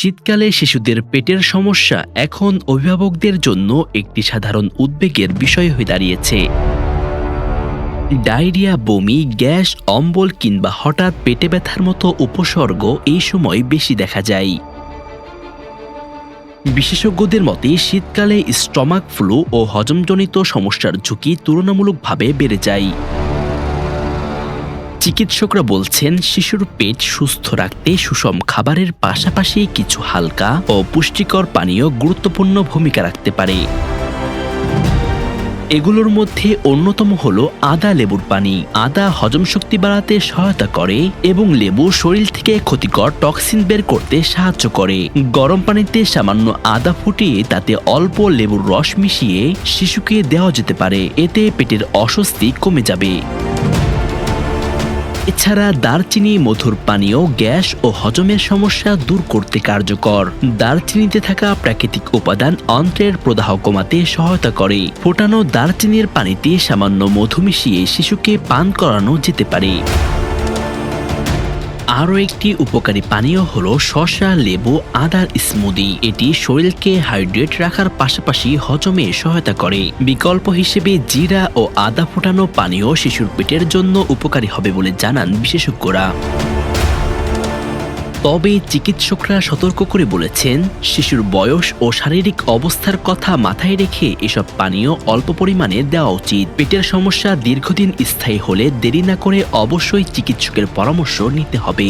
শীতকালে শিশুদের পেটের সমস্যা এখন অভিভাবকদের জন্য একটি সাধারণ উদ্বেগের বিষয় হয়ে দাঁড়িয়েছে। ডায়রিয়া, বমি, গ্যাস, অম্বল কিংবা হঠাৎ পেটে ব্যথার মতো উপসর্গ এই সময় বেশি দেখা যায়। বিশেষজ্ঞদের মতে শীতকালে স্টমাক ফ্লু ও হজমজনিত সমস্যার ঝুঁকি তুলনামূলকভাবে বেড়ে যায়। চিকিৎসকরা বলছেন, শিশুর পেট সুস্থ রাখতে সুষম খাবারের পাশাপাশি কিছু হালকা ও পুষ্টিকর পানীয় গুরুত্বপূর্ণ ভূমিকা রাখতে পারে। এগুলোর মধ্যে অন্যতম হল আদা লেবুর পানি। আদা হজম শক্তি বাড়াতে সহায়তা করে এবং লেবু শরীর থেকে ক্ষতিকর টক্সিন বের করতে সাহায্য করে। গরম পানিতে সামান্য আদা ফুটিয়ে তাতে অল্প লেবুর রস মিশিয়ে শিশুকে দেওয়া যেতে পারে। এতে পেটের অস্বস্তি কমে যাবে। এছাড়া দারচিনি, মধুর পানীয়, গ্যাস ও হজমের সমস্যা দূর করতে কার্যকর। দারচিনিতে থাকা প্রাকৃতিক উপাদান অন্ত্রের প্রদাহ কমাতে সহায়তা করে। ফোটানো দারচিনির পানিতে সামান্য মধু মিশিয়ে শিশুকে পান করানো যেতে পারে। আরও একটি উপকারী পানীয় হল শসা, লেবু, আদার স্মুদি। এটি শরীরকে হাইড্রেট রাখার পাশাপাশি হজমে সহায়তা করে। বিকল্প হিসেবে জিরা ও আদা ফোটানো পানীয় শিশুর পেটের জন্য উপকারী হবে বলে জানান বিশেষজ্ঞরা। তবে চিকিৎসকরা সতর্ক করে বলেছেন, শিশুর বয়স ও শারীরিক অবস্থার কথা মাথায় রেখে এসব পানীয় অল্প পরিমাণে দেওয়া উচিত। পেটের সমস্যা দীর্ঘদিন স্থায়ী হলে দেরি না করে অবশ্যই চিকিৎসকের পরামর্শ নিতে হবে।